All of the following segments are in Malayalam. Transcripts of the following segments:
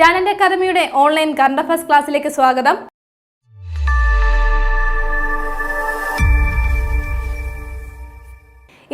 ടാലന്റ് അക്കാദമിയുടെ ഓൺലൈൻ കറണ്ട് അഫേഴ്സ് ക്ലാസ്സിലേക്ക് സ്വാഗതം.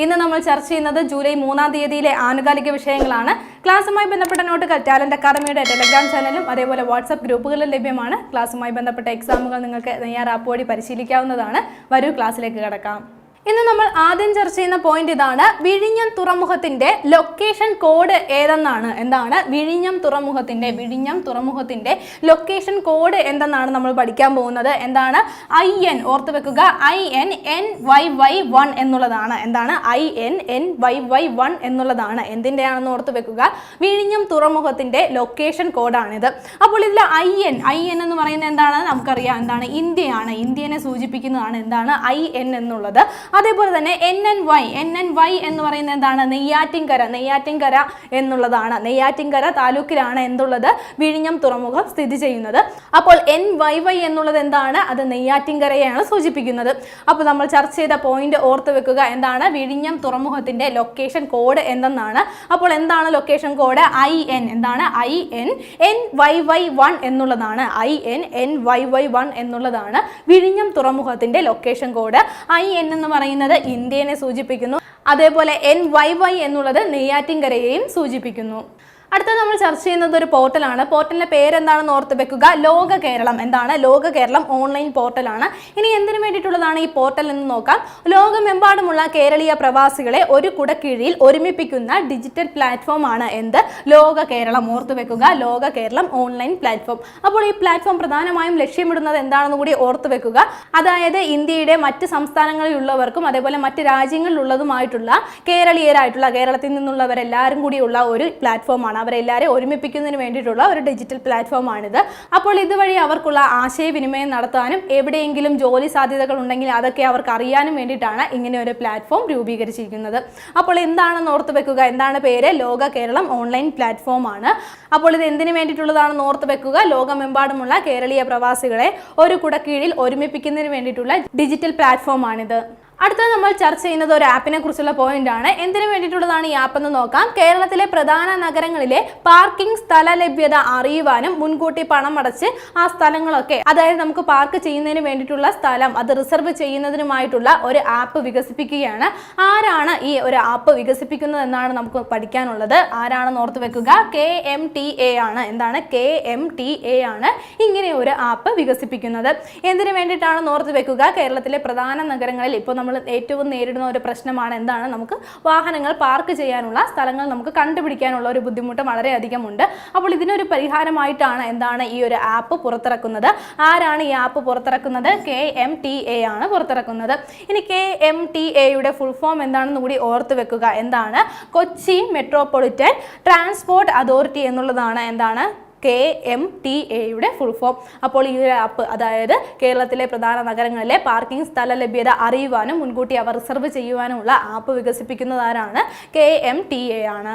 ഇന്ന് നമ്മൾ ചർച്ച ചെയ്യുന്നത് ജൂലൈ മൂന്നാം തീയതിയിലെ ആനുകാലിക വിഷയങ്ങളാണ്. ക്ലാസ്സുമായി ബന്ധപ്പെട്ട നോട്ടുകൾ ടാലന്റ് അക്കാദമിയുടെ ടെലഗ്രാം ചാനലും അതേപോലെ വാട്സ്ആപ്പ് ഗ്രൂപ്പുകളിലും ലഭ്യമാണ്. ക്ലാസ്സുമായി ബന്ധപ്പെട്ട എക്സാമുകൾ നിങ്ങൾക്ക് നെയ്യാർ ആപ്പ് വഴി പരിശീലിക്കാവുന്നതാണ്. വരൂ ക്ലാസ്സിലേക്ക് കിടക്കാം. ഇന്ന് നമ്മൾ ആദ്യം ചർച്ച ചെയ്യുന്ന പോയിന്റ് ഇതാണ് വിഴിഞ്ഞം തുറമുഖത്തിന്റെ ലൊക്കേഷൻ കോഡ് ഏതെന്നാണ്. എന്താണ്? വിഴിഞ്ഞം തുറമുഖത്തിന്റെ വിഴിഞ്ഞം തുറമുഖത്തിന്റെ ലൊക്കേഷൻ കോഡ് എന്തെന്നാണ് നമ്മൾ പഠിക്കാൻ പോകുന്നത്. എന്താണ്? ഐ എൻ ഓർത്ത് വെക്കുക. I N N Y Y one എന്നുള്ളതാണ്. എന്താണ്? I N N Y Y one എന്നുള്ളതാണ്. എന്തിന്റെയാണെന്ന് ഓർത്ത് വെക്കുക. വിഴിഞ്ഞം തുറമുഖത്തിന്റെ ലൊക്കേഷൻ കോഡാണിത് അപ്പോൾ ഇതിൽ ഐ എൻ ഐ എൻ എന്ന് പറയുന്നത് എന്താണ്? നമുക്കറിയാം. എന്താണ്? ഇന്ത്യയാണ്. ഇന്ത്യനെ സൂചിപ്പിക്കുന്നതാണ് എന്താണ്? ഐ എൻ എന്നുള്ളത്. അതേപോലെ തന്നെ N N Y N N Y എന്ന് പറയുന്നത് എന്താണ്? നെയ്യാറ്റിൻകര നെയ്യാറ്റിൻകര എന്നുള്ളതാണ്. നെയ്യാറ്റിൻകര താലൂക്കിലാണ് എന്തുള്ളത്? വിഴിഞ്ഞം തുറമുഖം സ്ഥിതി ചെയ്യുന്നത്. അപ്പോൾ എൻ വൈ വൈ എന്നുള്ളത് എന്താണ്? അത് നെയ്യാറ്റിൻകരയാണ് സൂചിപ്പിക്കുന്നത്. അപ്പോൾ നമ്മൾ ചർച്ച ചെയ്ത പോയിന്റ് ഓർത്ത് വെക്കുക. എന്താണ്? വിഴിഞ്ഞം തുറമുഖത്തിന്റെ ലൊക്കേഷൻ കോഡ് എന്തെന്നാണ്. അപ്പോൾ എന്താണ് ലൊക്കേഷൻ കോഡ് ഐ എൻ എന്താണ്? I N N Y Y one എന്നുള്ളതാണ്. I N N Y Y one എന്നുള്ളതാണ് വിഴിഞ്ഞം തുറമുഖത്തിന്റെ ലൊക്കേഷൻ കോഡ് ഐ എൻ എന്ന് പറയുന്നത് ഇന്ത്യനെ സൂചിപ്പിക്കുന്നു. അതേപോലെ എൻ വൈ വൈ എന്നുള്ളത് നെയ്യാറ്റിൻകരയെയും സൂചിപ്പിക്കുന്നു. അടുത്ത നമ്മൾ ചർച്ച ചെയ്യുന്നത് ഒരു പോർട്ടലാണ്. പോർട്ടലിന്റെ പേരെന്താണെന്ന് ഓർത്ത് വെക്കുക. ലോക കേരളം എന്താണ്? ലോക കേരളം ഓൺലൈൻ പോർട്ടലാണ്. ഇനി എന്തിനു വേണ്ടിയിട്ടുള്ളതാണ് ഈ പോർട്ടൽ എന്ന് നോക്കാം. ലോകമെമ്പാടുമുള്ള കേരളീയ പ്രവാസികളെ ഒരു കുടക്കീഴിൽ ഒരുമിപ്പിക്കുന്ന ഡിജിറ്റൽ പ്ലാറ്റ്ഫോം ആണ് എന്ത്? ലോക കേരളം. ഓർത്ത് വെക്കുക. ലോക കേരളം ഓൺലൈൻ പ്ലാറ്റ്ഫോം. അപ്പോൾ ഈ പ്ലാറ്റ്ഫോം പ്രധാനമായും ലക്ഷ്യമിടുന്നത് എന്താണെന്ന് കൂടി ഓർത്ത് വെക്കുക. അതായത് ഇന്ത്യയുടെ മറ്റ് സംസ്ഥാനങ്ങളിലുള്ളവർക്കും അതേപോലെ മറ്റ് രാജ്യങ്ങളിലുള്ളതുമായിട്ടുള്ള കേരളീയരായിട്ടുള്ള കേരളത്തിൽ നിന്നുള്ളവരെല്ലാവരും കൂടിയുള്ള ഒരു പ്ലാറ്റ്ഫോമാണ് അവരെല്ലാവരെയും ഒരുമിപ്പിക്കുന്നതിന് വേണ്ടിയിട്ടുള്ള ഒരു ഡിജിറ്റൽ പ്ലാറ്റ്ഫോമാണിത് അപ്പോൾ ഇതുവഴി അവർക്കുള്ള ആശയവിനിമയം നടത്താനും എവിടെയെങ്കിലും ജോലി സാധ്യതകൾ ഉണ്ടെങ്കിൽ അതൊക്കെ അവർക്ക് അറിയാനും വേണ്ടിയിട്ടാണ് ഇങ്ങനെ ഒരു പ്ലാറ്റ്ഫോം രൂപീകരിച്ചിരിക്കുന്നത്. അപ്പോൾ എന്താണെന്ന് ഓർത്ത് വെക്കുക? എന്താണ് പേര്? ലോക കേരളം ഓൺലൈൻ പ്ലാറ്റ്ഫോം ആണ്. അപ്പോൾ ഇത് എന്തിനു വേണ്ടിയിട്ടുള്ളതാണെന്ന് ഓർത്ത് വെക്കുക? ലോകമെമ്പാടുമുള്ള കേരളീയ പ്രവാസികളെ ഒരു കുടക്കീഴിൽ ഒരുമിപ്പിക്കുന്നതിന് വേണ്ടിയിട്ടുള്ള ഡിജിറ്റൽ പ്ലാറ്റ്ഫോമാണിത് അടുത്തത് നമ്മൾ ചർച്ച ചെയ്യുന്നത് ഒരു ആപ്പിനെ കുറിച്ചുള്ള പോയിന്റ് ആണ്. എന്തിനു വേണ്ടിയിട്ടുള്ളതാണ് ഈ ആപ്പ് എന്ന് നോക്കാം. കേരളത്തിലെ പ്രധാന നഗരങ്ങളിലെ പാർക്കിംഗ് സ്ഥല ലഭ്യത അറിയുവാനും മുൻകൂട്ടി പണം അടച്ച് ആ സ്ഥലങ്ങളൊക്കെ അതായത് നമുക്ക് പാർക്ക് ചെയ്യുന്നതിന് വേണ്ടിയിട്ടുള്ള സ്ഥലം അത് റിസർവ് ചെയ്യുന്നതിനുമായിട്ടുള്ള ഒരു ആപ്പ് വികസിപ്പിക്കുകയാണ്. ആരാണ് ഈ ഒരു ആപ്പ് വികസിപ്പിക്കുന്നത് എന്നാണ് നമുക്ക് പഠിക്കാനുള്ളത്. ആരാണെന്ന് ഓർത്ത് വെക്കുക? കെ എം ടി എ ആണ്. എന്താണ്? കെ എം ടി എ ആണ് ഇങ്ങനെ ഒരു ആപ്പ് വികസിപ്പിക്കുന്നത്. എന്തിനു വേണ്ടിയിട്ടാണെന്ന് ഓർത്ത് വെക്കുക? കേരളത്തിലെ പ്രധാന നഗരങ്ങളിൽ ഇപ്പോൾ നമ്മൾ ഏറ്റവും നേരിടുന്ന ഒരു പ്രശ്നമാണ് എന്താണ്? നമുക്ക് വാഹനങ്ങൾ പാർക്ക് ചെയ്യാനുള്ള സ്ഥലങ്ങൾ നമുക്ക് കണ്ടുപിടിക്കാനുള്ള ഒരു ബുദ്ധിമുട്ട് വളരെയധികം ഉണ്ട് അപ്പോൾ ഇതിനൊരു പരിഹാരമായിട്ടാണ് എന്താണ് ഈ ഒരു ആപ്പ് പുറത്തിറക്കുന്നത്. ആരാണ് ഈ ആപ്പ് പുറത്തിറക്കുന്നത്? കെ എം ടി എ ആണ് പുറത്തിറക്കുന്നത്. ഇനി കെ എം ടി എയുടെ ഫുൾ ഫോം എന്താണെന്ന് കൂടി ഓർത്ത് വെക്കുക. എന്താണ്? കൊച്ചി മെട്രോപൊളിറ്റൻ ട്രാൻസ്പോർട്ട് അതോറിറ്റി എന്നുള്ളതാണ് എന്താണ്? കെ എം ടി എയുടെ ഫുൾ ഫോം അപ്പോൾ ഈ ഒരു ആപ്പ് അതായത് കേരളത്തിലെ പ്രധാന നഗരങ്ങളിലെ പാർക്കിംഗ് സ്ഥല ലഭ്യത അറിയുവാനും മുൻകൂട്ടി അവ റിസർവ് ചെയ്യുവാനുമുള്ള ആപ്പ് വികസിപ്പിക്കുന്നതാരാണ് കെ എം ടി എ ആണ്.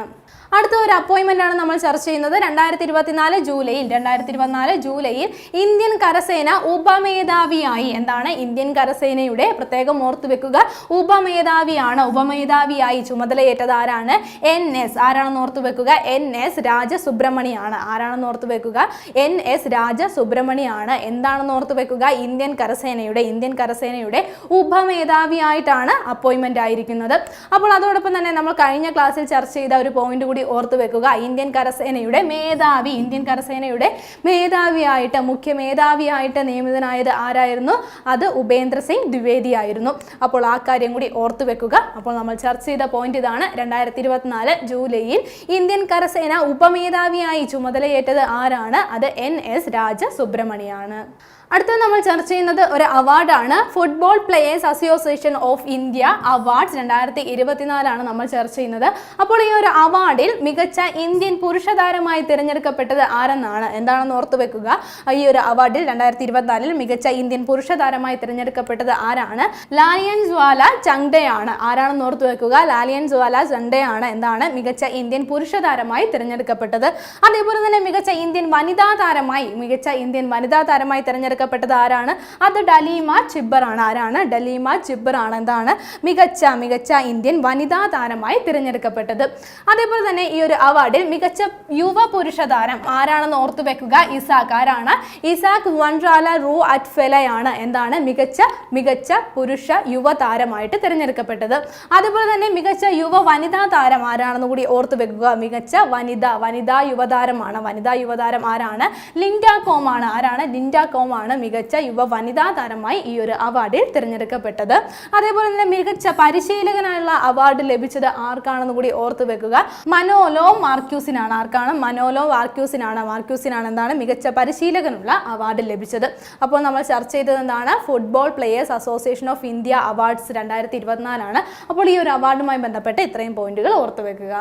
അടുത്ത ഒരു അപ്പോയിൻമെന്റ് ആണ് നമ്മൾ ചർച്ച ചെയ്യുന്നത്. രണ്ടായിരത്തി ഇരുപത്തിനാല് ജൂലൈയിൽ രണ്ടായിരത്തി ഇരുപത്തിനാല് ജൂലൈയിൽ ഇന്ത്യൻ കരസേന ഉപമേധാവിയായി. എന്താണ് ഇന്ത്യൻ കരസേനയുടെ പ്രത്യേകം ഓർത്തു വെക്കുക. ഉപമേധാവിയാണ് ഉപമേധാവിയായി ചുമതലയേറ്റത് ആരാണ്? N S. ആരാണെന്ന് ഓർത്തു വെക്കുക? എൻ എസ് രാജസുബ്രഹ്മണിയാണ്. ആരാണെന്ന് ഓർത്തു വെക്കുക? എൻ എസ് രാജസുബ്രഹ്മണിയാണ്. എന്താണെന്ന് ഓർത്തു വെക്കുക? ഇന്ത്യൻ കരസേനയുടെ ഇന്ത്യൻ കരസേനയുടെ ഉപമേധാവിയായിട്ടാണ് അപ്പോയിൻമെന്റ് ആയിരിക്കുന്നത്. അപ്പോൾ അതോടൊപ്പം തന്നെ നമ്മൾ കഴിഞ്ഞ ക്ലാസ്സിൽ ചർച്ച ചെയ്ത ഒരു പോയിന്റ് ഓർത്തു വെക്കുക. ഇന്ത്യൻ കരസേനയുടെ മേധാവി ഇന്ത്യൻ കരസേനയുടെ മേധാവിയായിട്ട് മുഖ്യ മേധാവിയായിട്ട് നിയമിതനായത് ആരായിരുന്നു? അത് ഉപേന്ദ്ര സിംഗ് ദ്വിവേദി ആയിരുന്നു. അപ്പോൾ ആ കാര്യം കൂടി ഓർത്തു വെക്കുക. അപ്പോൾ നമ്മൾ ചർച്ച ചെയ്ത പോയിന്റ് ഇതാണ്. രണ്ടായിരത്തി ഇരുപത്തിനാല് ജൂലൈയിൽ ഇന്ത്യൻ കരസേന ഉപമേധാവിയായി ചുമതലയേറ്റത് ആരാണ്? അത് എൻ എസ് രാജ സുബ്രഹ്മണിയാണ് അടുത്തത് നമ്മൾ ചർച്ച ചെയ്യുന്നത് ഒരു അവാർഡാണ്. Football players association of India awards രണ്ടായിരത്തി ഇരുപത്തിനാലാണ് നമ്മൾ ചർച്ച ചെയ്യുന്നത്. അപ്പോൾ ഈ ഒരു അവാർഡിൽ മികച്ച ഇന്ത്യൻ പുരുഷ താരമായി തിരഞ്ഞെടുക്കപ്പെട്ടത് ആരെന്നാണ്? എന്താണെന്ന് ഓർത്തു വെക്കുക. ഈ ഒരു അവാർഡിൽ രണ്ടായിരത്തി ഇരുപത്തിനാലിൽ മികച്ച ഇന്ത്യൻ പുരുഷ താരമായി തിരഞ്ഞെടുക്കപ്പെട്ടത് ആരാണ്? ലാലിയൻ ജ്വാല ചങ്ഡയാണ് ആരാണെന്ന് ഓർത്തു വെക്കുക. ലാലിയൻ ജ്വാല ചങ്ഡയാണ് എന്താണ്? മികച്ച ഇന്ത്യൻ പുരുഷ താരമായി തിരഞ്ഞെടുക്കപ്പെട്ടത്. അതേപോലെ തന്നെ മികച്ച ഇന്ത്യൻ വനിതാ താരമായി മികച്ച ഇന്ത്യൻ വനിതാ താരമായി തിരഞ്ഞെടുക്കപ്പെട്ടത് തിരഞ്ഞെടുക്കപ്പെട്ടത് ആരാണ്? അത് ഡലീമ ചിബർ ആണ് ആരാണ്? ഡലീമ ചിബർ ആണ് എന്താണ്? മികച്ച മികച്ച ഇന്ത്യൻ വനിതാ താരമായി തിരഞ്ഞെടുക്കപ്പെട്ടത്. അതേപോലെ തന്നെ ഈ ഒരു അവാർഡിൽ മികച്ച യുവ പുരുഷ താരം ആരാണെന്ന് ഓർത്തു വെക്കുക? ഇസാഖ് ആരാണ്? ഇസാഖ് വൺറാല റൂ അറ്റ് ഫെലയാണ്. എന്താണ്? മികച്ച മികച്ച പുരുഷ യുവ താരമായിട്ട് തിരഞ്ഞെടുക്കപ്പെട്ടത്. അതുപോലെ തന്നെ മികച്ച യുവ വനിതാ താരം ആരാണെന്ന് കൂടി ഓർത്തു വെക്കുക. മികച്ച വനിത വനിതാ യുവതാരമാണ്. വനിതാ യുവതാരം ആരാണ്? ലിൻഡ കോം ആണ് ആരാണ്? ലിൻഡ കോം ആണ് മികച്ച യുവ വനിതാ താരമായി ഈ ഒരു അവാർഡിൽ തിരഞ്ഞെടുക്കപ്പെട്ടത്. അതേപോലെ തന്നെ മികച്ച പരിശീലകനായുള്ള അവാർഡ് ലഭിച്ചത് ആർക്കാണെന്ന് കൂടി ഓർത്തു വെക്കുക. മനോലോ മാർക്യൂസിനാണ് ആർക്കാണ്? മനോലോ മാർക്യൂസിനാണ്. മാർക്യൂസിനാണ് എന്താണ് മികച്ച പരിശീലകനുള്ള അവാർഡ് ലഭിച്ചത്. അപ്പോൾ നമ്മൾ ചർച്ച ചെയ്തത് എന്താണ്? Football players association of India awards രണ്ടായിരത്തി ഇരുപത്തിനാലാണ് അപ്പോൾ ഈ ഒരു അവാർഡുമായി ബന്ധപ്പെട്ട് ഇത്രയും പോയിന്റുകൾ ഓർത്തു വെക്കുക.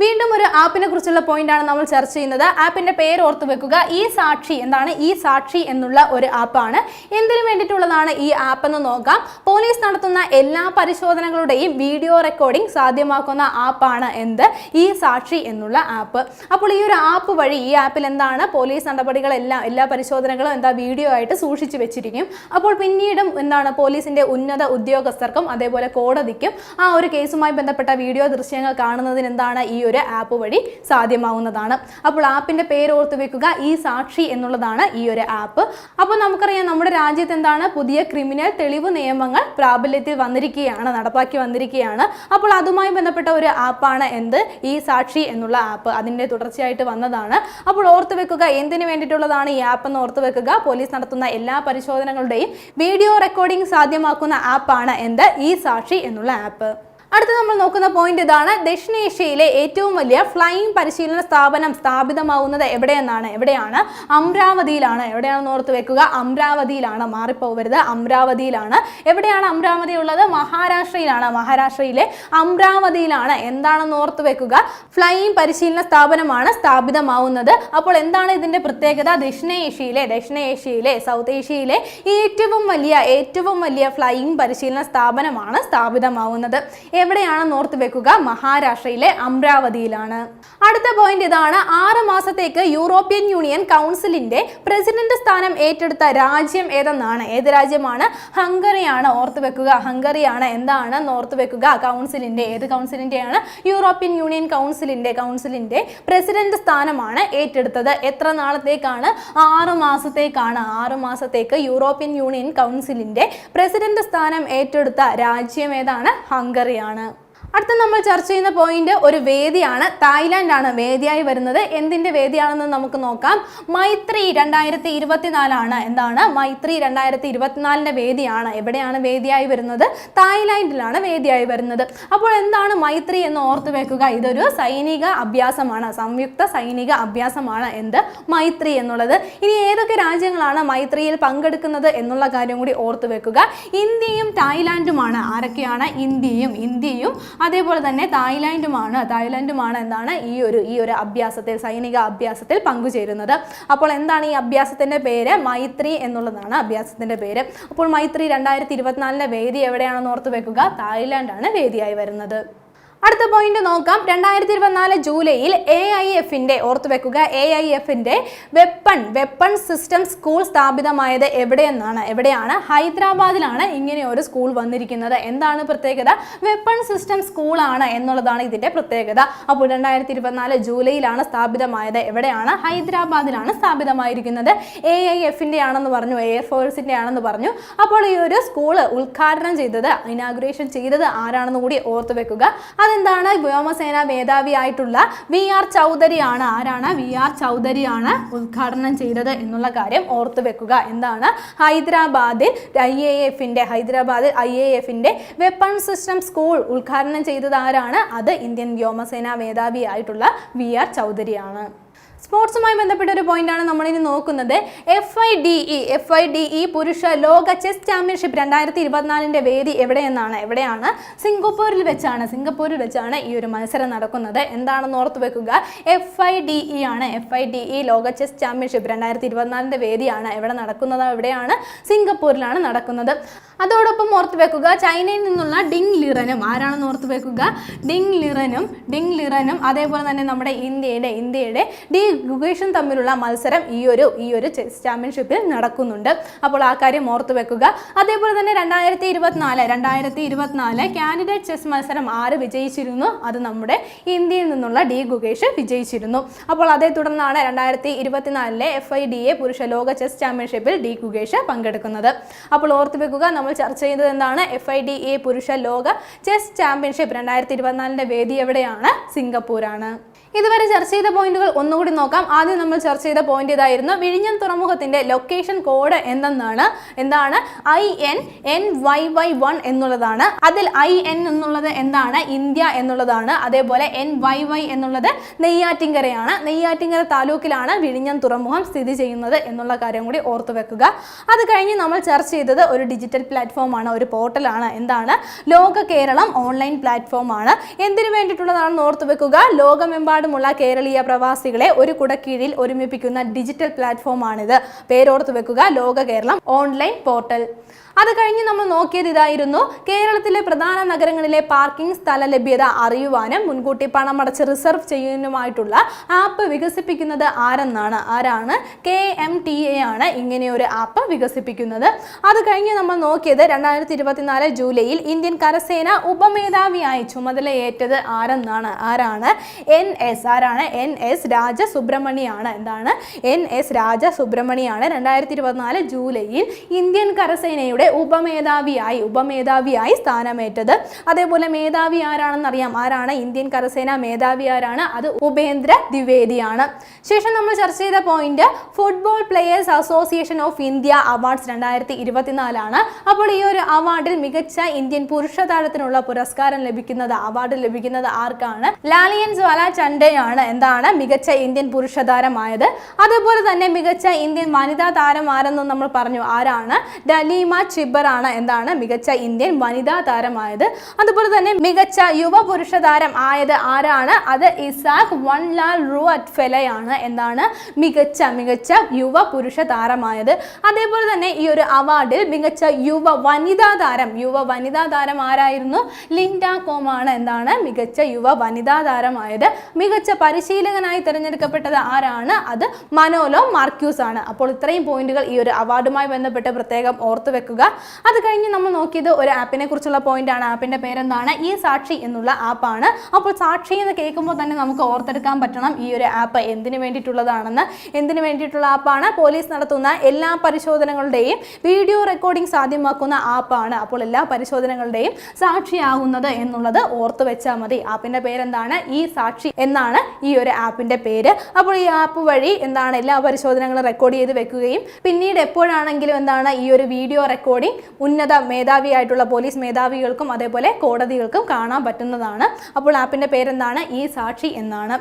വീണ്ടും ഒരു ആപ്പിനെ കുറിച്ചുള്ള പോയിന്റ് ആണ് നമ്മൾ ചർച്ച ചെയ്യുന്നത്. ആപ്പിന്റെ പേര് ഓർത്തു വെക്കുക. ഈ സാക്ഷി എന്താണ്? ഈ സാക്ഷി എന്നുള്ള ഒരു ആപ്പാണ്. എന്തിനു വേണ്ടിയിട്ടുള്ളതാണ് ഈ ആപ്പ് എന്ന് നോക്കാം. പോലീസ് നടത്തുന്ന എല്ലാ പരിശോധനകളുടെയും വീഡിയോ റെക്കോർഡിംഗ് സാധ്യമാക്കുന്ന ആപ്പാണ് എന്ത്? ഈ സാക്ഷി എന്നുള്ള ആപ്പ് അപ്പോൾ ഈ ഒരു ആപ്പ് വഴി ഈ ആപ്പിൽ എന്താണ്? പോലീസ് നടപടികളെല്ലാം എല്ലാ പരിശോധനകളും എന്താ വീഡിയോ ആയിട്ട് സൂക്ഷിച്ചു വെച്ചിരിക്കും. അപ്പോൾ പിന്നീടും എന്താണ്? പോലീസിന്റെ ഉന്നത ഉദ്യോഗസ്ഥർക്കും അതേപോലെ കോടതിക്കും ആ ഒരു കേസുമായി ബന്ധപ്പെട്ട വീഡിയോ ദൃശ്യങ്ങൾ കാണുന്നതിന് എന്താണ്? ഈ ഒരു ആപ്പ് വഴി സാധ്യമാവുന്നതാണ്. അപ്പോൾ ആപ്പിന്റെ പേര് ഓർത്ത് വെക്കുക. ഈ സാക്ഷി എന്നുള്ളതാണ് ഈ ഒരു ആപ്പ് അപ്പോൾ നമുക്കറിയാം നമ്മുടെ രാജ്യത്ത് എന്താണ് പുതിയ ക്രിമിനൽ തെളിവ് നിയമങ്ങൾ പ്രാബല്യത്തിൽ വന്നിരിക്കുകയാണ് നടപ്പാക്കി വന്നിരിക്കുകയാണ്. അപ്പോൾ അതുമായി ബന്ധപ്പെട്ട ഒരു ആപ്പാണ് എന്ത്? ഈ സാക്ഷി എന്നുള്ള ആപ്പ്. അതിന്റെ തുടർച്ചയായിട്ട് വന്നതാണ്. അപ്പോൾ ഓർത്ത് വെക്കുക എന്തിനു വേണ്ടിയിട്ടുള്ളതാണ് ഈ ആപ്പ് എന്ന് ഓർത്ത് വെക്കുക. പോലീസ് നടത്തുന്ന എല്ലാ പരിശോധനകളുടെയും വീഡിയോ റെക്കോർഡിംഗ് സാധ്യമാക്കുന്ന ആപ്പാണ് എന്ത്? ഈ സാക്ഷി എന്നുള്ള ആപ്പ്. അടുത്ത നമ്മൾ നോക്കുന്ന പോയിന്റ് ഇതാണ്. ദക്ഷിണേഷ്യയിലെ ഏറ്റവും വലിയ ഫ്ലൈയിങ് പരിശീലന സ്ഥാപനം സ്ഥാപിതമാവുന്നത് എവിടെയെന്നാണ്? എവിടെയാണ്? അമരാവതിയിലാണ്. എവിടെയാണെന്ന് ഓർത്ത് വെക്കുക. അമരാവതിയിലാണ്. മാറിപ്പോവരുത്. അമരാവതിയിലാണ്. എവിടെയാണ് അമരാവതി ഉള്ളത്? മഹാരാഷ്ട്രയിലാണ്. മഹാരാഷ്ട്രയിലെ അമരാവതിയിലാണ്. എന്താണെന്ന് ഓർത്ത് വെക്കുക. ഫ്ലൈയിങ് പരിശീലന സ്ഥാപനമാണ് സ്ഥാപിതമാവുന്നത്. അപ്പോൾ എന്താണ് ഇതിന്റെ പ്രത്യേകത? ദക്ഷിണേഷ്യയിലെ ദക്ഷിണേഷ്യയിലെ സൗത്ത് ഏഷ്യയിലെ ഏറ്റവും വലിയ ഏറ്റവും വലിയ ഫ്ലൈയിങ് പരിശീലന സ്ഥാപനമാണ് സ്ഥാപിതമാവുന്നത്. എവിടെയാണെന്ന് ഓർത്ത് വെക്കുക. മഹാരാഷ്ട്രയിലെ അമരാവതിയിലാണ്. അടുത്ത പോയിന്റ് ഇതാണ്. ആറ് മാസത്തേക്ക് യൂറോപ്യൻ യൂണിയൻ കൗൺസിലിന്റെ പ്രസിഡന്റ് സ്ഥാനം ഏറ്റെടുത്ത രാജ്യം ഏതെന്നാണ്? ഏത് രാജ്യമാണ്? ഹംഗറിയാണ്. ഓർത്ത് വെക്കുക. ഹംഗറിയാണ്. എന്താണ് ഓർത്ത് വെക്കുക. കൗൺസിലിന്റെ ഏത് കൗൺസിലിന്റെയാണ്? യൂറോപ്യൻ യൂണിയൻ കൗൺസിലിന്റെ കൗൺസിലിന്റെ പ്രസിഡന്റ് സ്ഥാനമാണ് ഏറ്റെടുത്തത്. എത്ര നാളത്തേക്കാണ്? ആറ് മാസത്തേക്കാണ്. ആറ് മാസത്തേക്ക് യൂറോപ്യൻ യൂണിയൻ കൗൺസിലിന്റെ പ്രസിഡന്റ് സ്ഥാനം ഏറ്റെടുത്ത രാജ്യം ഏതാണ്? ഹംഗറിയാണ്. தேவையான അടുത്ത നമ്മൾ ചർച്ച ചെയ്യുന്ന പോയിന്റ് ഒരു വേദിയാണ്. തായ്ലാന്റ് ആണ് വേദിയായി വരുന്നത്. എന്തിന്റെ വേദിയാണെന്ന് നമുക്ക് നോക്കാം. മൈത്രി രണ്ടായിരത്തി ഇരുപത്തിനാലാണ് എന്താണ്? മൈത്രി രണ്ടായിരത്തി ഇരുപത്തിനാലിന്റെ വേദിയാണ്. എവിടെയാണ് വേദിയായി വരുന്നത്? തായ്ലാന്റിലാണ് വേദിയായി വരുന്നത്. അപ്പോൾ എന്താണ് മൈത്രി എന്ന് ഓർത്തു വെക്കുക? ഇതൊരു സൈനിക അഭ്യാസമാണ്. സംയുക്ത സൈനിക അഭ്യാസമാണ് എന്ത്? മൈത്രി എന്നുള്ളത്. ഇനി ഏതൊക്കെ രാജ്യങ്ങളാണ് മൈത്രിയിൽ പങ്കെടുക്കുന്നത് എന്നുള്ള കാര്യം കൂടി ഓർത്തു വെക്കുക. ഇന്ത്യയും തായ്ലാന്റുമാണ് ആരൊക്കെയാണ്? ഇന്ത്യയും. ഇന്ത്യയും അതേപോലെ തന്നെ തായ്ലാൻഡുമാണ്. തായ്ലാൻഡുമാണ് എന്താണ് ഈ ഒരു ഈ ഒരു അഭ്യാസത്തിൽ സൈനിക അഭ്യാസത്തിൽ പങ്കുചേരുന്നത്. അപ്പോൾ എന്താണ് ഈ അഭ്യാസത്തിന്റെ പേര്? മൈത്രി എന്നുള്ളതാണ് അഭ്യാസത്തിന്റെ പേര്. അപ്പോൾ മൈത്രി രണ്ടായിരത്തി ഇരുപത്തിനാലിന്റെ വേദി എവിടെയാണെന്ന് ഓർത്ത് വെക്കുക? തായ്ലാൻഡാണ് വേദിയായി വരുന്നത്. അടുത്ത പോയിന്റ് നോക്കാം. രണ്ടായിരത്തി ഇരുപത്തിനാല് ജൂലൈയിൽ എ ഐ എഫിന്റെ ഓർത്ത് വെക്കുക എ ഐ എഫിന്റെ വെപ്പൺ വെപ്പൺ സിസ്റ്റം സ്കൂൾ സ്ഥാപിതമായത് എവിടെയെന്നാണ്? എവിടെയാണ്? ഹൈദരാബാദിലാണ് ഇങ്ങനെ ഒരു സ്കൂൾ വന്നിരിക്കുന്നത്. എന്താണ് പ്രത്യേകത? വെപ്പൺ സിസ്റ്റം സ്കൂളാണ് എന്നുള്ളതാണ് ഇതിന്റെ പ്രത്യേകത. അപ്പോൾ രണ്ടായിരത്തി ഇരുപത്തിനാല് ജൂലൈയിലാണ് സ്ഥാപിതമായത്. എവിടെയാണ്? ഹൈദരാബാദിലാണ് സ്ഥാപിതമായിരിക്കുന്നത്. എ ഐ എഫിന്റെ ആണെന്ന് പറഞ്ഞു. എയർഫോഴ്സിന്റെ ആണെന്ന് പറഞ്ഞു. അപ്പോൾ ഈ ഒരു സ്കൂൾ ഉദ്ഘാടനം ചെയ്തത് ഇനാഗുറേഷൻ ചെയ്തത് ആരാണെന്ന് കൂടി ഓർത്ത് വെക്കുക അതെന്താണ് വ്യോമസേന മേധാവിയായിട്ടുള്ള വി ആർ ചൗധരിയാണ്. ആരാണ്? വി ആർ ചൗധരിയാണ് ഉദ്ഘാടനം ചെയ്തത് എന്നുള്ള കാര്യം ഓർത്തു വെക്കുക. എന്താണ്? ഹൈദരാബാദിൽ ഐ എ എഫിന്റെ ഹൈദരാബാദിൽ ഐ എ എഫിന്റെ വെപ്പൺ സിസ്റ്റം സ്കൂൾ ഉദ്ഘാടനം ചെയ്തത് ആരാണ്? അത് ഇന്ത്യൻ വ്യോമസേന മേധാവിയായിട്ടുള്ള വി ആർ ചൗധരിയാണ്. സ്പോർട്സുമായി ബന്ധപ്പെട്ട ഒരു പോയിന്റാണ് നമ്മൾ ഇനി നോക്കുന്നത്. F I D E F I D E പുരുഷ ലോക ചെസ് ചാമ്പ്യൻഷിപ്പ് രണ്ടായിരത്തി ഇരുപത്തിനാലിന്റെ വേദി എവിടെയെന്നാണ്? എവിടെയാണ്? സിംഗപ്പൂരിൽ വെച്ചാണ് സിംഗപ്പൂരിൽ വെച്ചാണ് ഈ ഒരു മത്സരം നടക്കുന്നത്. എന്താണെന്ന് ഓർത്ത് വെക്കുക. എഫ് ഐ ഡി ഇ ആണ് എഫ് ഐ ഡി ഇ ലോക ചെസ് ചാമ്പ്യൻഷിപ്പ് രണ്ടായിരത്തി ഇരുപത്തിനാലിന്റെ വേദിയാണ്. എവിടെ നടക്കുന്നത്? എവിടെയാണ്? സിംഗപ്പൂരിലാണ് നടക്കുന്നത്. അതോടൊപ്പം ഓർത്ത് വെക്കുക ചൈനയിൽ നിന്നുള്ള ഡിങ് ലിറനും ആരാണെന്ന് ഓർത്ത് വെക്കുക? ഡിങ് ലിറനും ഡിങ് ലിറനും അതേപോലെ തന്നെ നമ്മുടെ ഇന്ത്യയുടെ ഇന്ത്യയുടെ ഡി ഗുഗേഷും തമ്മിലുള്ള മത്സരം ഈ ഒരു ഈ ഒരു ചെസ് ചാമ്പ്യൻഷിപ്പിൽ നടക്കുന്നുണ്ട്. അപ്പോൾ ആ കാര്യം ഓർത്തു വെക്കുക. അതേപോലെ തന്നെ രണ്ടായിരത്തി ഇരുപത്തിനാല് രണ്ടായിരത്തി ഇരുപത്തിനാല് കാൻഡിഡേറ്റ് ചെസ് മത്സരം ആര് വിജയിച്ചിരുന്നു? അത് നമ്മുടെ ഇന്ത്യയിൽ നിന്നുള്ള ഡി ഗുഗേഷ് വിജയിച്ചിരുന്നു. അപ്പോൾ അതേ തുടർന്നാണ് രണ്ടായിരത്തി ഇരുപത്തിനാലിലെ എഫ് ഐ ഡി എ പുരുഷ ലോക ചെസ് ചാമ്പ്യൻഷിപ്പിൽ ഡി ഗുഗേഷ് പങ്കെടുക്കുന്നത്. അപ്പോൾ ഓർത്തു വെക്കുക നമ്മൾ ചർച്ച ചെയ്തത് എന്താണ്? എഫ് ഐ ഡി എ പുരുഷ ലോക ചെസ് ചാമ്പ്യൻഷിപ്പ് രണ്ടായിരത്തി ഇരുപത്തിനാലിന്റെ വേദി എവിടെയാണ്? സിംഗപ്പൂരാണ്. ഇതുവരെ ചർച്ച ചെയ്ത പോയിന്റുകൾ ഒന്നുകൂടി നോക്കാം. ആദ്യം നമ്മൾ ചർച്ച ചെയ്ത പോയിന്റ് ഇതായിരുന്നു വിഴിഞ്ഞം തുറമുഖത്തിന്റെ ലൊക്കേഷൻ കോഡ് എന്തെന്നാണ്? എന്താണ്? I N N Y Y one എന്നുള്ളതാണ്. അതിൽ ഐ എൻ എന്നുള്ളത് എന്താണ്? ഇന്ത്യ എന്നുള്ളതാണ്. അതേപോലെ എൻ വൈ വൈ എന്നുള്ളത് നെയ്യാറ്റിങ്കരയാണ്. നെയ്യാറ്റിങ്കര താലൂക്കിലാണ് വിഴിഞ്ഞം തുറമുഖം സ്ഥിതി ചെയ്യുന്നത് എന്നുള്ള കാര്യം കൂടി ഓർത്തു വെക്കുക. അത് കഴിഞ്ഞ് നമ്മൾ ചർച്ച ചെയ്തത് ഒരു ഡിജിറ്റൽ പ്ലാറ്റ്ഫോമാണ് ഒരു പോർട്ടലാണ് എന്താണ്? ലോക കേരളം ഓൺലൈൻ പ്ലാറ്റ്ഫോമാണ് എന്തിനു വേണ്ടിയിട്ടുള്ളതാണെന്ന് ഓർത്തു വെക്കുക. ലോകമെമ്പാടുമുള്ള കേരളീയ പ്രവാസികളെ ഒരു കുടക്കീഴിൽ ഒരുമിപ്പിക്കുന്ന ഡിജിറ്റൽ പ്ലാറ്റ്ഫോമാണിത്. പേരോർത്ത് വെക്കുക ലോക കേരളം ഓൺലൈൻ പോർട്ടൽ. അത് കഴിഞ്ഞ് നമ്മൾ നോക്കിയത് ഇതായിരുന്നു കേരളത്തിലെ പ്രധാന നഗരങ്ങളിലെ പാർക്കിംഗ് സ്ഥല ലഭ്യത അറിയുവാനും മുൻകൂട്ടി പണമടച്ച് റിസർവ് ചെയ്യുന്നതിനുമായിട്ടുള്ള ആപ്പ് വികസിപ്പിക്കുന്നത് ആരെന്നാണ്? ആരാണ്? കെ എം ടി എ ആണ് ഒരു ആപ്പ് വികസിപ്പിക്കുന്നത്. അത് കഴിഞ്ഞ് നമ്മൾ നോക്കിയത് രണ്ടായിരത്തി ഇരുപത്തിനാല് ജൂലൈയിൽ ഇന്ത്യൻ കരസേന ഉപമേധാവിയായി ചുമതലയേറ്റത് ആരെന്നാണ്? ആരാണ്? എൻ എസ് ആരാണ്? എൻ എസ് രാജസുബ്രഹ്മണിയാണ്. എന്താണ്? എൻ എസ് രാജസുബ്രഹ്മണിയാണ് രണ്ടായിരത്തി ഇരുപത്തിനാല് ജൂലൈയിൽ ഇന്ത്യൻ കരസേനയുടെ ഉപമേധാവിയായി ഉപമേധാവിയായി സ്ഥാനമേറ്റത്. അതേപോലെ മേധാവി ആരാണെന്ന് അറിയാം ആരാണ്? ഇന്ത്യൻ കരസേന മേധാവി ആരാണ്? അത് ഉപേന്ദ്ര ദ്വിവേദിയാണ്. ശേഷം നമ്മൾ ചർച്ച ചെയ്ത point football players association of India awards രണ്ടായിരത്തി ഇരുപത്തിനാലാണ് അപ്പോൾ ഈ ഒരു അവാർഡിൽ മികച്ച ഇന്ത്യൻ പുരുഷ താരത്തിനുള്ള പുരസ്കാരം ലഭിക്കുന്നത് അവാർഡ് ലഭിക്കുന്നത് ആർക്കാണ്? ലാലിയൻ ജ്വാല ചണ്ടയാണ് എന്താണ്? മികച്ച ഇന്ത്യൻ പുരുഷ താരമായത്. അതേപോലെ തന്നെ മികച്ച ഇന്ത്യൻ വനിതാ താരം ആരെന്ന് നമ്മൾ പറഞ്ഞു. ആരാണ്? ഡലീമ ആണ് എന്താണ് മികച്ച ഇന്ത്യൻ വനിതാ താരമായത്. അതുപോലെ തന്നെ മികച്ച യുവ പുരുഷ താരം ആയത് ആരാണ്? അത് ഇസാഖ് വൺലാൽ റു അറ്റ്ഫെലയാണ് എന്താണ് മികച്ച മികച്ച യുവ പുരുഷ താരമായത്. അതേപോലെ തന്നെ ഈ ഒരു അവാർഡിൽ മികച്ച യുവ വനിതാ താരം യുവ വനിതാ താരം ആരായിരുന്നു? ലിൻഡ കോമാണ് എന്താണ് മികച്ച യുവ വനിതാ താരമായത്. മികച്ച പരിശീലകനായി തിരഞ്ഞെടുക്കപ്പെട്ടത് ആരാണ്? അത് മനോലോ മാർക്യൂസ് ആണ് അപ്പോൾ ഇത്രയും പോയിന്റുകൾ ഈ ഒരു അവാർഡുമായി ബന്ധപ്പെട്ട് പ്രത്യേകം ഓർത്തു വെക്കുക അത് കഴിഞ്ഞ് നമ്മൾ നോക്കിയത് ഒരു ആപ്പിനെ കുറിച്ചുള്ള പോയിന്റ് ആണ്. ആപ്പിന്റെ പേരെന്താണ്? ഈ സാക്ഷി എന്നുള്ള ആപ്പാണ് അപ്പോൾ സാക്ഷി എന്ന് കേൾക്കുമ്പോൾ തന്നെ നമുക്ക് ഓർത്തെടുക്കാൻ പറ്റണം ഈ ഒരു ആപ്പ് എന്തിനു വേണ്ടിയിട്ടുള്ളതാണെന്ന്. എന്തിനു വേണ്ടിയിട്ടുള്ള ആപ്പാണ് പോലീസ് നടത്തുന്ന എല്ലാ പരിശോധനകളുടെയും വീഡിയോ റെക്കോർഡിംഗ് സാധ്യമാക്കുന്ന ആപ്പാണ് അപ്പോൾ എല്ലാ പരിശോധനകളുടെയും സാക്ഷിയാകുന്നത് എന്നുള്ളത് ഓർത്തു വെച്ചാൽ മതി. ആപ്പിന്റെ പേരെന്താണ്? ഈ സാക്ഷി എന്നാണ് ഈ ഒരു ആപ്പിന്റെ പേര്. അപ്പോൾ ഈ ആപ്പ് വഴി എന്താണ് എല്ലാ പരിശോധനകളും റെക്കോർഡ് ചെയ്ത് വെക്കുകയും പിന്നീട് എപ്പോഴാണെങ്കിലും എന്താണ് ഈ ഒരു വീഡിയോ റെക്കോർഡിംഗ് ഉന്നത മേധാവിയായിട്ടുള്ള പോലീസ് മേധാവികൾക്കും അതേപോലെ കോടതികൾക്കും കാണാൻ പറ്റുന്നതാണ്. അപ്പോൾ ആപ്പിന്റെ പേരെന്താണ്? ഈ സാക്ഷി എന്നാണ്.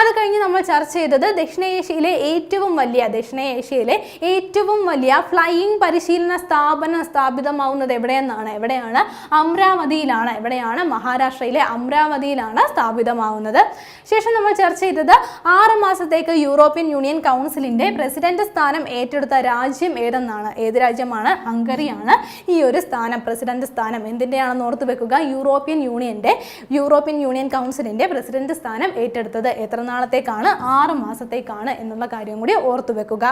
അത് കഴിഞ്ഞ് നമ്മൾ ചർച്ച ചെയ്തത് ദക്ഷിണേഷ്യയിലെ ഏറ്റവും വലിയ ദക്ഷിണേഷ്യയിലെ ഏറ്റവും വലിയ ഫ്ലൈയിങ് പരിശീലന സ്ഥാപനം സ്ഥാപിതമാവുന്നത് എവിടെയെന്നാണ്? എവിടെയാണ്? അമരാവതിയിലാണ്. എവിടെയാണ്? മഹാരാഷ്ട്രയിലെ അമരാവതിയിലാണ് സ്ഥാപിതമാവുന്നത്. ശേഷം നമ്മൾ ചർച്ച ചെയ്തത് ആറ് മാസത്തേക്ക് യൂറോപ്യൻ യൂണിയൻ കൗൺസിലിന്റെ പ്രസിഡന്റ് സ്ഥാനം ഏറ്റെടുത്ത രാജ്യം ഏതെന്നാണ്? ഏത് രാജ്യമാണ്? ഹംഗറിയാണ് ഈ ഒരു സ്ഥാനം പ്രസിഡന്റ് സ്ഥാനം. എന്തിന്റെയാണെന്ന് ഓർത്ത് വെക്കുക? യൂറോപ്യൻ യൂണിയന്റെ യൂറോപ്യൻ യൂണിയൻ കൗൺസിലിന്റെ പ്രസിഡന്റ് സ്ഥാനം ഏറ്റെടുത്തത് എത്ര നാളത്തേക്കാണ്? ആറ് മാസത്തേക്കാണ് എന്നുള്ള കാര്യം കൂടി ഓർത്തു വെക്കുക.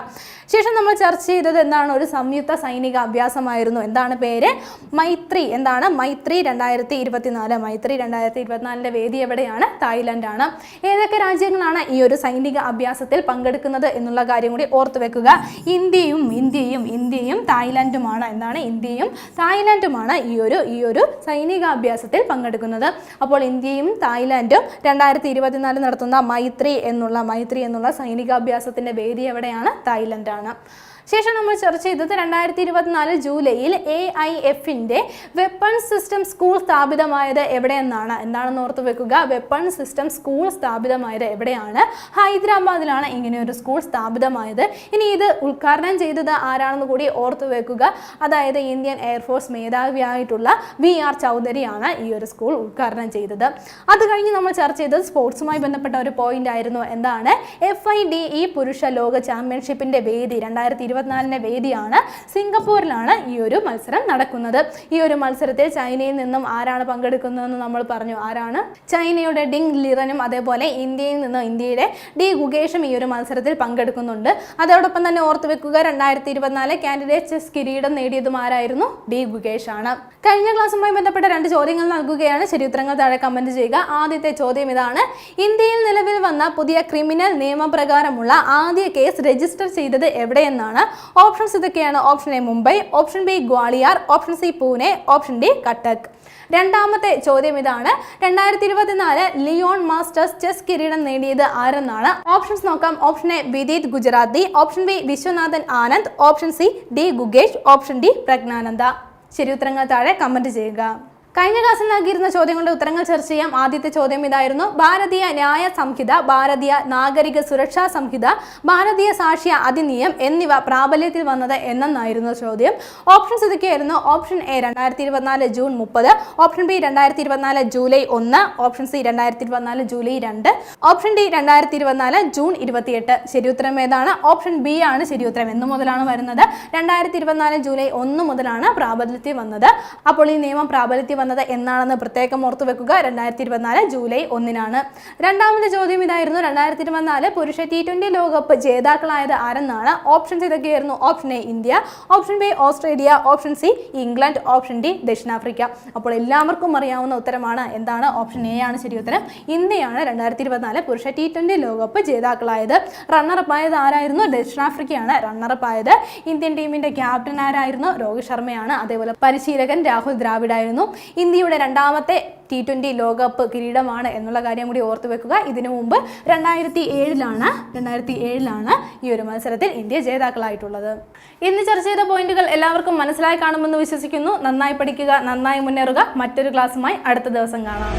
ശേഷം നമ്മൾ ചർച്ച ചെയ്തത് എന്താണ്? ഒരു സംയുക്ത സൈനിക അഭ്യാസമായിരുന്നു. എന്താണ് പേര്? മൈത്രി. എന്താണ്? മൈത്രി രണ്ടായിരത്തി ഇരുപത്തിനാല് മൈത്രി രണ്ടായിരത്തി ഇരുപത്തിനാലിന്റെ വേദി എവിടെയാണ്? തായ്ലൻഡാണ്. ഏതൊക്കെ രാജ്യങ്ങളാണ് ഈ ഒരു സൈനിക അഭ്യാസത്തിൽ പങ്കെടുക്കുന്നത് എന്നുള്ള കാര്യം കൂടി ഓർത്തു വെക്കുക. ഇന്ത്യയും ഇന്ത്യയും ഇന്ത്യയും തായ്ലൻഡുമാണ്. എന്താണ് ഇന്ത്യയും തായ്ലാന്റുമാണ് ഈ ഒരു ഈ ഒരു സൈനികാഭ്യാസത്തിൽ പങ്കെടുക്കുന്നത്. അപ്പോൾ ഇന്ത്യയും തായ്ലാൻഡും രണ്ടായിരത്തി ഇരുപത്തിനാല് നടത്തുന്ന മൈത്രി എന്നുള്ള മൈത്രി എന്നുള്ള സൈനികാഭ്യാസത്തിന്റെ വേദി എവിടെയാണ്? തായ്ലൻഡാണ്. ശേഷം നമ്മൾ ചർച്ച ചെയ്തത് രണ്ടായിരത്തി ഇരുപത്തിനാല് ജൂലൈയിൽ എ ഐ എഫിന്റെ വെപ്പൺ സിസ്റ്റം സ്കൂൾ സ്ഥാപിതമായത് എവിടെയെന്നാണ്. എന്താണെന്ന് ഓർത്ത് വെക്കുക. വെപ്പൺ സിസ്റ്റം സ്കൂൾ സ്ഥാപിതമായത് എവിടെയാണ്? ഹൈദരാബാദിലാണ് ഇങ്ങനെ ഒരു സ്കൂൾ സ്ഥാപിതമായത്. ഇനി ഇത് ഉദ്ഘാടനം ചെയ്തത് ആരാണെന്ന് കൂടി ഓർത്ത് വെക്കുക. അതായത് ഇന്ത്യൻ എയർഫോഴ്സ് മേധാവിയായിട്ടുള്ള വി ആർ ചൗധരിയാണ് ഈ ഒരു സ്കൂൾ ഉദ്ഘാടനം ചെയ്തത്. അത് കഴിഞ്ഞ് നമ്മൾ ചർച്ച ചെയ്തത് സ്പോർട്സുമായി ബന്ധപ്പെട്ട ഒരു പോയിന്റ് ആയിരുന്നു. എന്താണ്? എഫ് ഐ ഡി ഇ പുരുഷ ലോക ചാമ്പ്യൻഷിപ്പിന്റെ വേദി രണ്ടായിരത്തി ഇരുപത്തിനാലിന്റെ വേദിയാണ് സിംഗപ്പൂരിലാണ് ഈ ഒരു മത്സരം നടക്കുന്നത്. ഈ ഒരു മത്സരത്തിൽ ചൈനയിൽ നിന്നും ആരാണ് പങ്കെടുക്കുന്നതെന്ന് നമ്മൾ പറഞ്ഞു. ആരാണ്? ചൈനയുടെ ഡിങ് ലിറനും അതേപോലെ ഇന്ത്യയിൽ നിന്നും ഇന്ത്യയുടെ ഡി ഗുഗേഷും ഈ ഒരു മത്സരത്തിൽ പങ്കെടുക്കുന്നുണ്ട്. അതോടൊപ്പം തന്നെ ഓർത്തു വെക്കുക രണ്ടായിരത്തി ഇരുപത്തിനാല് കാൻഡിഡേറ്റ് ചെസ് കിരീടം നേടിയതും ആരായിരുന്നു ഡി ഗുഗേഷ് ആണ് കഴിഞ്ഞ ക്ലാസ്സുമായി ബന്ധപ്പെട്ട രണ്ട് ചോദ്യങ്ങൾ നൽകുകയാണ്. ശരി ഉത്തരങ്ങൾ താഴെ കമന്റ് ചെയ്യുക. ആദ്യത്തെ ചോദ്യം ഇതാണ്. ഇന്ത്യയിൽ നിലവിൽ വന്ന പുതിയ ക്രിമിനൽ നിയമപ്രകാരമുള്ള ആദ്യ കേസ് രജിസ്റ്റർ ചെയ്തത് എവിടെയെന്നാണ്? ഓപ്ഷൻസ് ഇതൊക്കെയാണ്. Option A Mumbai option B Gwalior option C Pune option D Cuttack. രണ്ടാമത്തെ ചോദ്യം ഇതാണ്. രണ്ടായിരത്തി ഇരുപത്തിനാല് ലിയോൺ മാസ്റ്റേഴ്സ് ചെസ് കിരീടം നേടിയത് ആരെന്നാണ്? ഓപ്ഷൻസ് നോക്കാം. Option A Vidit Gujrathi option B Viswanathan Anand option C D Gukesh option D Praggnanandhaa. ശരി ഉത്തരങ്ങൾ താഴെ കമന്റ് ചെയ്യുക. കഴിഞ്ഞ ക്ലാസ്സിൽ നൽകിയിരുന്ന ചോദ്യങ്ങളുടെ ഉത്തരങ്ങൾ ചർച്ച ചെയ്യാം. ആദ്യത്തെ ചോദ്യം ഇതായിരുന്നു. ഭാരതീയ ന്യായ സംഹിത ഭാരതീയ നാഗരിക സുരക്ഷാ സംഹിത ഭാരതീയ സാക്ഷ്യ അധിനിയം എന്നിവ പ്രാബല്യത്തിൽ വന്നത് എന്നെന്നായിരുന്നു ചോദ്യം. ഓപ്ഷൻ ഇതൊക്കെയായിരുന്നു ഓപ്ഷൻ എ രണ്ടായിരത്തി ഇരുപത്തിനാല് ജൂൺ മുപ്പത്. ഓപ്ഷൻ ബി രണ്ടായിരത്തി ഇരുപത്തിനാല് ജൂലൈ ഒന്ന്. ഓപ്ഷൻ സി രണ്ടായിരത്തി ഇരുപത്തിനാല് ജൂലൈ രണ്ട്. ഓപ്ഷൻ ഡി രണ്ടായിരത്തി ഇരുപത്തിനാല് ജൂൺ ഇരുപത്തിയെട്ട്. ശരിയുത്തരം ഏതാണ്? ഓപ്ഷൻ ബി ആണ് ശരിയുത്തരം എന്ന് മുതലാണ് വരുന്നത്. രണ്ടായിരത്തി ഇരുപത്തിനാല് ജൂലൈ ഒന്ന് മുതലാണ് പ്രാബല്യത്തിൽ വന്നത്. അപ്പോൾ ഈ നിയമം പ്രാബല്യത്തിൽ വന്നത് എന്നാണെന്ന് പ്രത്യേകം ഓർത്തു വെക്കുക. രണ്ടായിരത്തി ഇരുപത്തിനാല് ജൂലൈ ഒന്നിനാണ്. രണ്ടാമത്തെ ചോദ്യം ഇതായിരുന്നു. രണ്ടായിരത്തി ഇരുപത്തിനാല് പുരുഷ ടി ട്വന്റി ലോകകപ്പ് ജേതാക്കളായത് ആരെന്നാണ്? ഓപ്ഷൻസ് ഇതൊക്കെയായിരുന്നു. Option A India option B Australia option C England option D ദക്ഷിണാഫ്രിക്ക. അപ്പോൾ എല്ലാവർക്കും അറിയാവുന്ന ഉത്തരമാണ് എന്താണ്? ഓപ്ഷൻ എ ആണ് ശരി ഉത്തരം. ഇന്ത്യയാണ് രണ്ടായിരത്തി ഇരുപത്തിനാല് പുരുഷ ടി ട്വന്റി ലോകകപ്പ് ജേതാക്കളായത്. റണ്ണറപ്പ് ആയത് ആരായിരുന്നു? ദക്ഷിണാഫ്രിക്കയാണ് റണ്ണറപ്പ് ആയത്. ഇന്ത്യൻ ടീമിന്റെ ക്യാപ്റ്റൻ ആരായിരുന്നു? രോഹിത് ശർമ്മയാണ്. അതേപോലെ പരിശീലകൻ രാഹുൽ ദ്രാവിഡ് ആയിരുന്നു ഇന്ത്യയുടെ രണ്ടാമത്തെ ടി ട്വന്റി ലോകകപ്പ് കിരീടമാണ് എന്നുള്ള കാര്യം കൂടി ഓർത്തു വെക്കുക. ഇതിനു മുമ്പ് രണ്ടായിരത്തി ഏഴിലാണ് രണ്ടായിരത്തി ഏഴിലാണ് ഈ ഒരു മത്സരത്തിൽ ഇന്ത്യ ജേതാക്കളായിട്ടുള്ളത്. ഇന്ന് ചർച്ച ചെയ്ത പോയിന്റുകൾ എല്ലാവർക്കും മനസ്സിലായി കാണുമെന്ന് വിശ്വസിക്കുന്നു. നന്നായി പഠിക്കുക നന്നായി മുന്നേറുക. മറ്റൊരു ക്ലാസ്സുമായി അടുത്ത ദിവസം കാണാം.